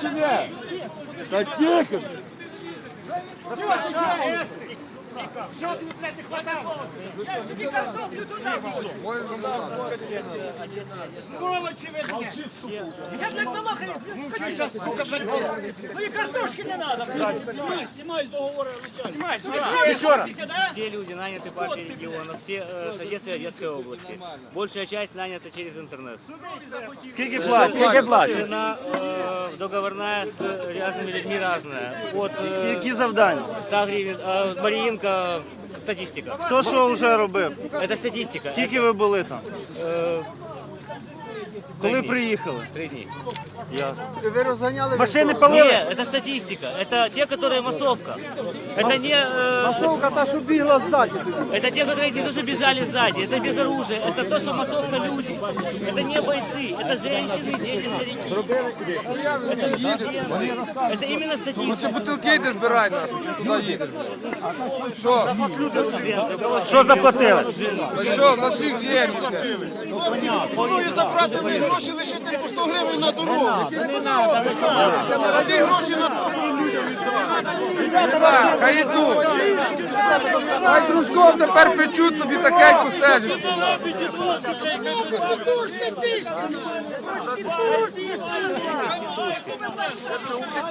чи ні? Та тихо! Сейчас блядь, балакаешь, блядь, скачи сейчас, сука, блядь. Ну и картошки не надо, блядь. Снимай, снимай с договора, Снимай, снимай. Еще раз. Все люди наняты партией региона, все э, с Одессы и Одесской области. Большая часть нанята через интернет. Скільки платять? Скільки платять? Цена э, договорная с разными людьми разная. От э, Які завдання? 100 гривен, э, Статистика. Хто що вже робив? Это статистика. Скільки ви були там? Э, Коли три дні. приїхали? Три дні. Машини Нет, палили? это статистика. Это те, которые массовка. Это не... э, Масовка та, що бігла ззаді. Это те, которые не то, что бежали сзади, это без оружия, это то, что массовка люди. Это не бойцы, это женщины, дети, старики. Это, это именно статистика. Бутилки йди збирай, нахуй, чи туди їдеш? Що? Студенты, у кого Що заплатили? Та що, на всіх землі? Пропоную забрати мені гроші, лишити по 100 гривень на дорогу. А ті гроші на Ребята, хай йдуть. Хай дружком тепер печуть собі такеньку стежечку.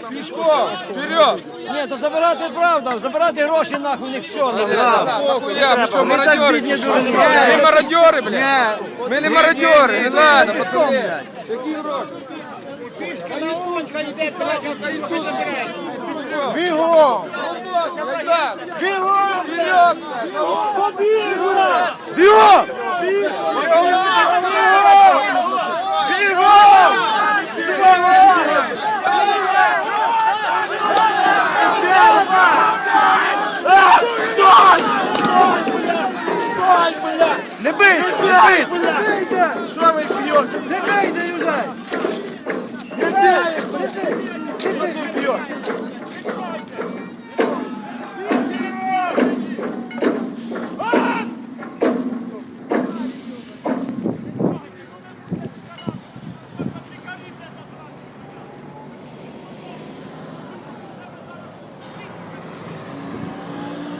Пішком, вперед! Ні, то забирати правда, забирати гроші нахуй, не все. Нахуя, що, Ми так мародьори бідні чи що? Ми мародьори, блядь. Ми не мародьори, не надо, пацани. Бігом! Бігом! Вперед! Бігом! Не бий! Не бий! Що ви б'єте?